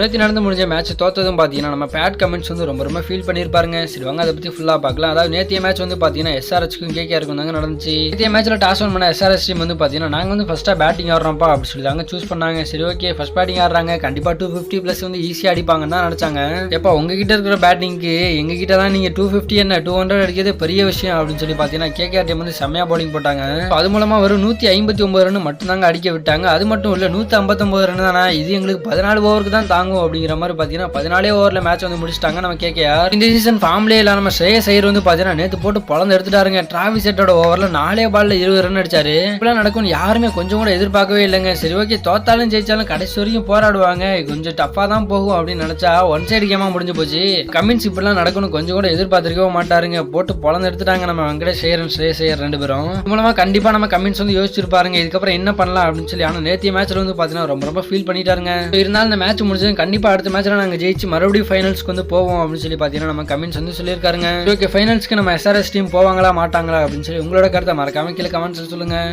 நேற்று நடந்து முடிஞ்ச மேட்ச் தோத்ததும் பார்த்தீங்கன்னா நம்ம பேட் கமெண்ட்ஸ் வந்து ரொம்ப ரொம்ப ஃபீல் பண்ணியிருப்பாருங்க சரி வாங்க அதை பற்றி ஃபுல்லாக பார்க்கலாம். அதாவது நேற்றைய மேட்ச் வந்து பார்த்தீங்கன்னா எஸ்ஆர்ஹெச்க்கும் கேகேஆருக்கும் தாங்க நடந்துச்சு. நேற்றைய மேட்ச்சில் டாஸ் ஒன் பண்ண எஸ்ஆர்எஸ் டீம் வந்து பார்த்தீங்கன்னா நாங்கள் வந்து ஃபஸ்ட்டாக பேட்டிங் ஆடுறோம்ப்பா அப்படி சொல்லி தாங்க சூஸ் பண்ணாங்க. சரி ஓகே ஃபஸ்ட் பேட்டிங் ஆடுறாங்க. கண்டிப்பாக டூ ஃபிஃப்டி ப்ளஸ் வந்து ஈஸியாக அடிப்பாங்கன்னு தான் நினச்சாங்க. எப்போ உங்ககிட்ட இருக்கிற பேட்டிங்க்கு எங்ககிட்ட தான் நீங்கள் டூ ஃபிஃப்டி என்ன டூ ஹண்ட்ரட் அடிக்கிறது பெரிய விஷயம் அப்படின்னு சொல்லி பார்த்தீங்கன்னா கேகேஆர் டீம் வந்து செம்மையாக பவுலிங் போட்டாங்க. அது மூலமாக வெறும் நூற்றி ஐம்பத்தி ஒம்பது ரன் மட்டும்தாங்க அடிக்க விட்டாங்க. அது மட்டும் இல்லை நூற்றி ஐம்பத்தொம்பது ரன் தானே? இது எங்களுக்கு பதினாலு ஓவருக்கு தான் தாங்கும் அப்படிங்கிற மாதிரி பார்த்தீங்கன்னா பதினாலே ஓவரில் மேட்ச் வந்து முடிச்சிட்டாங்க நம்ம கேகேஆர் இந்த சீசன் ஃபார்ம்லேயே இல்லை நம்ம ஸ்ரேயஸ் ஐயர் வந்து பார்த்தீங்கன்னா நேற்று போட்டு பொழந்து எடுத்துட்டாருங்க. டிராவிஸ் செட்டோட ஓவரில் நாலே பாலில் இருபது ரன் அடிச்சாரு. இப்படிலாம் நடக்கும்னு யாருமே கொஞ்சம் கூட எதிர்பார்க்கவே இல்லைங்க. சரி ஓகே தோத்தாலும் ஜெயிச்சாலும் கடைசி வரைக்கும் போராடுவாங்க. கொஞ்சம் டஃப்பாக தான் போகும் அப்படின்னு நினச்சா ஒன் சைடு கேமாக முடிஞ்சு போச்சு. கமின்ஸ் இப்படிலாம் நடக்கணும் கொஞ்சம் கூட எதிர்பார்த்திருக்கவே மாட்டாருங்க. போட்டு பொழந்து எடுத்துட்டாங்க நம்ம வெங்கடேஷ் ஐயர் ஸ்ரே ஐயர் ரெண்டு பேரும். மூலமாக கண்டிப்பாக நம்ம கமின்ஸ் வந்து யோசிச்சிருப்பாருங்க. இதுக்கப்புறம் என்ன பண்ணலாம் அப்படின்னு சொல்லி ஆனால் நேற்று மேட்ச்சில் வந்து பார்த்தீங்கன்னா ரொம்ப ரொம்ப ஃபீல் பண்ணிட்டாருங்க. இருந்தாலும் இந்த மேட்ச் முடிஞ்சது கண்டிப்பாக அடுத்த மேட்ச்சில் நாங்கள் ஜெயிச்சு மறுபடியும் ஃபைனல்ஸ்க்கு வந்து போவோம் அப்படின்னு சொல்லி பார்த்தீங்கன்னா நம்ம கமெண்ட்ஸ் வந்து சொல்லியிருக்காருங்க. ஓகே ஃபைனல்ஸ்க்கு நம்ம எஸ்ஆர்எஸ் டீம் போவாங்களா மாட்டாங்களா அப்படின்னு சொல்லி உங்களோட கருத்தை மறக்காம கீழே கமெண்ட்ஸ் சொல்லுங்கள்